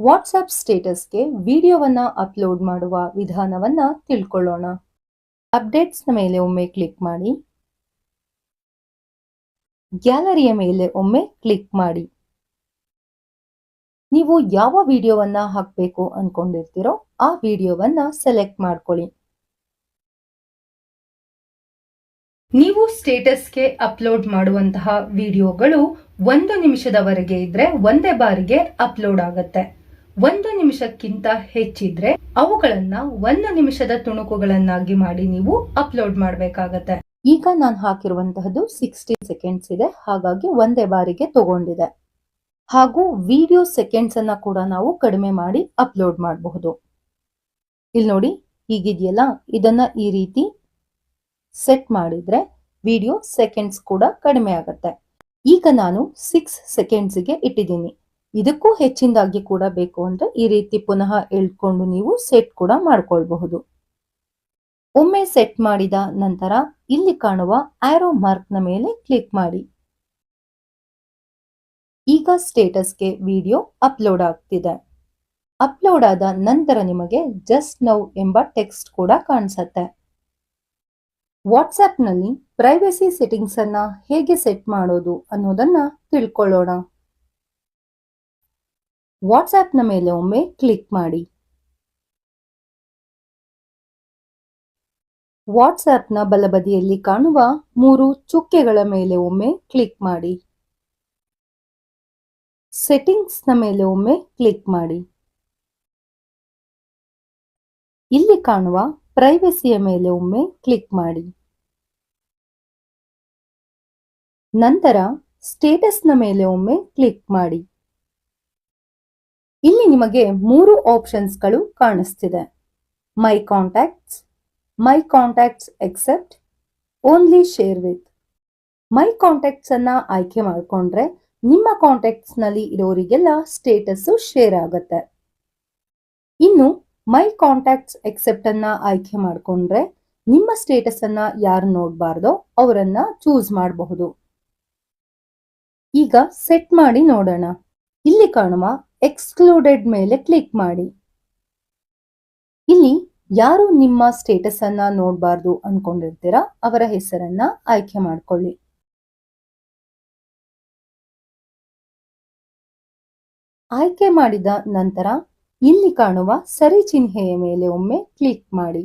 WhatsApp ಸ್ಟೇಟಸ್ಗೆ ವಿಡಿಯೋವನ್ನ upload ಮಾಡುವ ವಿಧಾನವನ್ನ ತಿಳ್ಕೊಳ್ಳೋಣ. ಅಪ್ಡೇಟ್ಸ್ನ ಮೇಲೆ ಒಮ್ಮೆ ಕ್ಲಿಕ್ ಮಾಡಿ. ಗ್ಯಾಲರಿಯ ಮೇಲೆ ಒಮ್ಮೆ ಕ್ಲಿಕ್ ಮಾಡಿ. ನೀವು ಯಾವ ವಿಡಿಯೋವನ್ನ ಹಾಕಬೇಕು ಅನ್ಕೊಂಡಿರ್ತೀರೋ ಆ ವಿಡಿಯೋವನ್ನ ಸೆಲೆಕ್ಟ್ ಮಾಡ್ಕೊಳ್ಳಿ. ನೀವು ಸ್ಟೇಟಸ್ಗೆ ಅಪ್ಲೋಡ್ ಮಾಡುವಂತಹ ವಿಡಿಯೋಗಳು ಒಂದು ನಿಮಿಷದವರೆಗೆ ಇದ್ರೆ ಒಂದೇ ಬಾರಿಗೆ ಅಪ್ಲೋಡ್ ಆಗತ್ತೆ. ಒಂದು ನಿಮಿಷಕ್ಕಿಂತ ಹೆಚ್ಚಿದ್ರೆ ಅವುಗಳನ್ನ ಒಂದು ನಿಮಿಷದ ತುಣುಕುಗಳನ್ನಾಗಿ ಮಾಡಿ ನೀವು ಅಪ್ಲೋಡ್ ಮಾಡಬೇಕಾಗತ್ತೆ. ಈಗ ನಾನು ಹಾಕಿರುವಂತಹದ್ದು ಸಿಕ್ಸ್ಟಿ ಸೆಕೆಂಡ್ಸ್ ಇದೆ. ಹಾಗಾಗಿ ಒಂದೇ ಬಾರಿಗೆ ತಗೊಂಡಿದೆ. ಹಾಗೂ ವಿಡಿಯೋ ಸೆಕೆಂಡ್ಸ್ ಅನ್ನ ಕೂಡ ನಾವು ಕಡಿಮೆ ಮಾಡಿ ಅಪ್ಲೋಡ್ ಮಾಡಬಹುದು. ಇಲ್ಲಿ ನೋಡಿ, ಹೀಗಿದೆಯಲ್ಲ? ಇದನ್ನ ಈ ರೀತಿ ಸೆಟ್ ಮಾಡಿದ್ರೆ ವಿಡಿಯೋ ಸೆಕೆಂಡ್ಸ್ ಕೂಡ ಕಡಿಮೆ ಆಗುತ್ತೆ. ಈಗ ನಾನು ಸಿಕ್ಸ್ ಸೆಕೆಂಡ್ಸ್ಗೆ ಇಟ್ಟಿದ್ದೀನಿ. ಇದಕ್ಕೂ ಹೆಚ್ಚಿನದಾಗಿ ಕೂಡ ಬೇಕು ಅಂದ್ರೆ ಈ ರೀತಿ ಪುನಃ ಎಳ್ಕೊಂಡು ನೀವು ಸೆಟ್ ಕೂಡ ಮಾಡ್ಕೊಳ್ಬಹುದು. ಒಮ್ಮೆ ಸೆಟ್ ಮಾಡಿದ ನಂತರ ಇಲ್ಲಿ ಕಾಣುವ ಆರೋ ಮಾರ್ಕ್ನ ಮೇಲೆ ಕ್ಲಿಕ್ ಮಾಡಿ. ಈಗ ಸ್ಟೇಟಸ್ಗೆ ವಿಡಿಯೋ ಅಪ್ಲೋಡ್ ಆಗ್ತಿದೆ. ಅಪ್ಲೋಡ್ ಆದ ನಂತರ ನಿಮಗೆ ಜಸ್ಟ್ ನೌ ಎಂಬ ಟೆಕ್ಸ್ಟ್ ಕೂಡ ಕಾಣಿಸುತ್ತೆ. ವಾಟ್ಸ್ಆಪ್ನಲ್ಲಿ ಪ್ರೈವಸಿ ಸೆಟ್ಟಿಂಗ್ಸ್ ಅನ್ನ ಹೇಗೆ ಸೆಟ್ ಮಾಡೋದು ಅನ್ನೋದನ್ನ ತಿಳ್ಕೊಳ್ಳೋಣ. ವಾಟ್ಸ್ಆಪ್ನ ಮೇಲೆ ಒಮ್ಮೆ ಕ್ಲಿಕ್ ಮಾಡಿ. ವಾಟ್ಸ್ಆ್ಯಪ್ನ ಬಲಬದಿಯಲ್ಲಿ ಕಾಣುವ ಮೂರು ಚುಕ್ಕೆಗಳ ಮೇಲೆ ಒಮ್ಮೆ ಕ್ಲಿಕ್ ಮಾಡಿ. ಸೆಟ್ಟಿಂಗ್ಸ್ನ ಮೇಲೆ ಒಮ್ಮೆ ಕ್ಲಿಕ್ ಮಾಡಿ. ಇಲ್ಲಿ ಕಾಣುವ ಪ್ರೈವಸಿಯ ಮೇಲೆ ಒಮ್ಮೆ ಕ್ಲಿಕ್ ಮಾಡಿ. ನಂತರ ಸ್ಟೇಟಸ್ನ ಮೇಲೆ ಒಮ್ಮೆ ಕ್ಲಿಕ್ ಮಾಡಿ. ಇಲ್ಲಿ ನಿಮಗೆ ಮೂರು ಆಪ್ಷನ್ಸ್ಗಳು ಕಾಣಿಸ್ತಿದೆ. My contacts my contacts except only share with my contacts ಅನ್ನ ಆಯ್ಕೆ ಮಾಡಿಕೊಂಡ್ರೆ ನಿಮ್ಮ ಕಾಂಟ್ಯಾಕ್ಟ್ಸ್ನಲ್ಲಿ ಇರೋರಿಗೆಲ್ಲ ಸ್ಟೇಟಸ್ ಶೇರ್ ಆಗುತ್ತೆ. ಇನ್ನು ಮೈ ಕಾಂಟ್ಯಾಕ್ಟ್ಸ್ ಎಕ್ಸೆಪ್ಟ್ ಅನ್ನ ಆಯ್ಕೆ ಮಾಡಿಕೊಂಡ್ರೆ ನಿಮ್ಮ ಸ್ಟೇಟಸ್ ಅನ್ನ ಯಾರು ನೋಡಬಾರ್ದೋ ಅವರನ್ನ ಚೂಸ್ ಮಾಡಬಹುದು. ಈಗ ಸೆಟ್ ಮಾಡಿ ನೋಡೋಣ. ಇಲ್ಲಿ ಕಾಣುವ ಎಕ್ಸ್ಕ್ಲೂಡೆಡ್ ಮೇಲೆ ಕ್ಲಿಕ್ ಮಾಡಿ. ಇಲ್ಲಿ ಯಾರು ನಿಮ್ಮ ಸ್ಟೇಟಸ್ ಅನ್ನ ನೋಡಬಾರ್ದು ಅನ್ಕೊಂಡಿರ್ತೀರಾ ಅವರ ಹೆಸರನ್ನ ಆಯ್ಕೆ ಮಾಡ್ಕೊಳ್ಳಿ. ಆಯ್ಕೆ ಮಾಡಿದ ನಂತರ ಇಲ್ಲಿ ಕಾಣುವ ಸರಿ ಚಿಹ್ನೆಯ ಮೇಲೆ ಒಮ್ಮೆ ಕ್ಲಿಕ್ ಮಾಡಿ.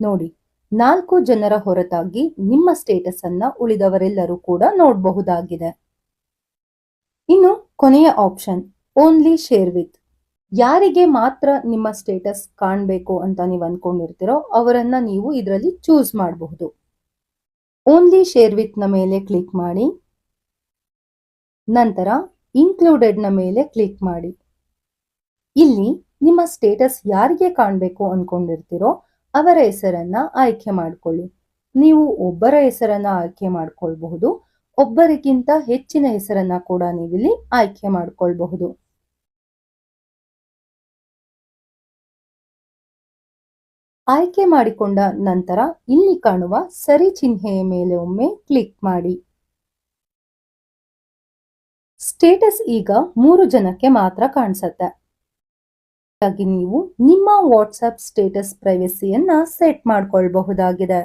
ನೋಡಿ. ನಾಲ್ಕು ಜನರ ಹೊರತಾಗಿ ನಿಮ್ಮ ಸ್ಟೇಟಸ್ ಅನ್ನ ಉಳಿದವರೆಲ್ಲರೂ ಕೂಡ ನೋಡಬಹುದಾಗಿದೆ. ಇನ್ನು ಕೊನೆಯ ಆಪ್ಷನ್, ಓನ್ಲಿ ಶೇರ್ ವಿತ್. ಯಾರಿಗೆ ಮಾತ್ರ ನಿಮ್ಮ ಸ್ಟೇಟಸ್ ಕಾಣಬೇಕು ಅಂತ ನೀವು ಅನ್ಕೊಂಡಿರ್ತೀರೋ ಅವರನ್ನ ನೀವು ಇದರಲ್ಲಿ ಚೂಸ್ ಮಾಡಬಹುದು. ಓನ್ಲಿ ಶೇರ್ ವಿತ್ನ ಮೇಲೆ ಕ್ಲಿಕ್ ಮಾಡಿ. ನಂತರ ಇನ್ಕ್ಲೂಡೆಡ್ನ ಮೇಲೆ ಕ್ಲಿಕ್ ಮಾಡಿ. ಇಲ್ಲಿ ನಿಮ್ಮ ಸ್ಟೇಟಸ್ ಯಾರಿಗೆ ಕಾಣಬೇಕು ಅನ್ಕೊಂಡಿರ್ತೀರೋ ಅವರ ಹೆಸರನ್ನ ಆಯ್ಕೆ ಮಾಡಿಕೊಳ್ಳಿ. ನೀವು ಒಬ್ಬರ ಹೆಸರನ್ನ ಆಯ್ಕೆ ಮಾಡ್ಕೊಳ್ಬಹುದು, ಒಬ್ಬರಿಗಿಂತ ಹೆಚ್ಚಿನ ಹೆಸರನ್ನ ಕೂಡ ನೀವಿಲ್ಲಿ ಆಯ್ಕೆ ಮಾಡ್ಕೊಳ್ಬಹುದು. ಆಯ್ಕೆ ಮಾಡಿಕೊಂಡ ನಂತರ ಇಲ್ಲಿ ಕಾಣುವ ಸರಿ ಚಿಹ್ನೆಯ ಮೇಲೆ ಒಮ್ಮೆ ಕ್ಲಿಕ್ ಮಾಡಿ. ಸ್ಟೇಟಸ್ ಈಗ ಮೂರು ಜನಕ್ಕೆ ಮಾತ್ರ ಕಾಣಿಸುತ್ತೆ. ಹಾಗಾಗಿ ನೀವು ನಿಮ್ಮ ವಾಟ್ಸ್ಆಪ್ ಸ್ಟೇಟಸ್ ಪ್ರೈವಸಿಯನ್ನ ಸೆಟ್ ಮಾಡ್ಕೊಳ್ಬಹುದಾಗಿದೆ.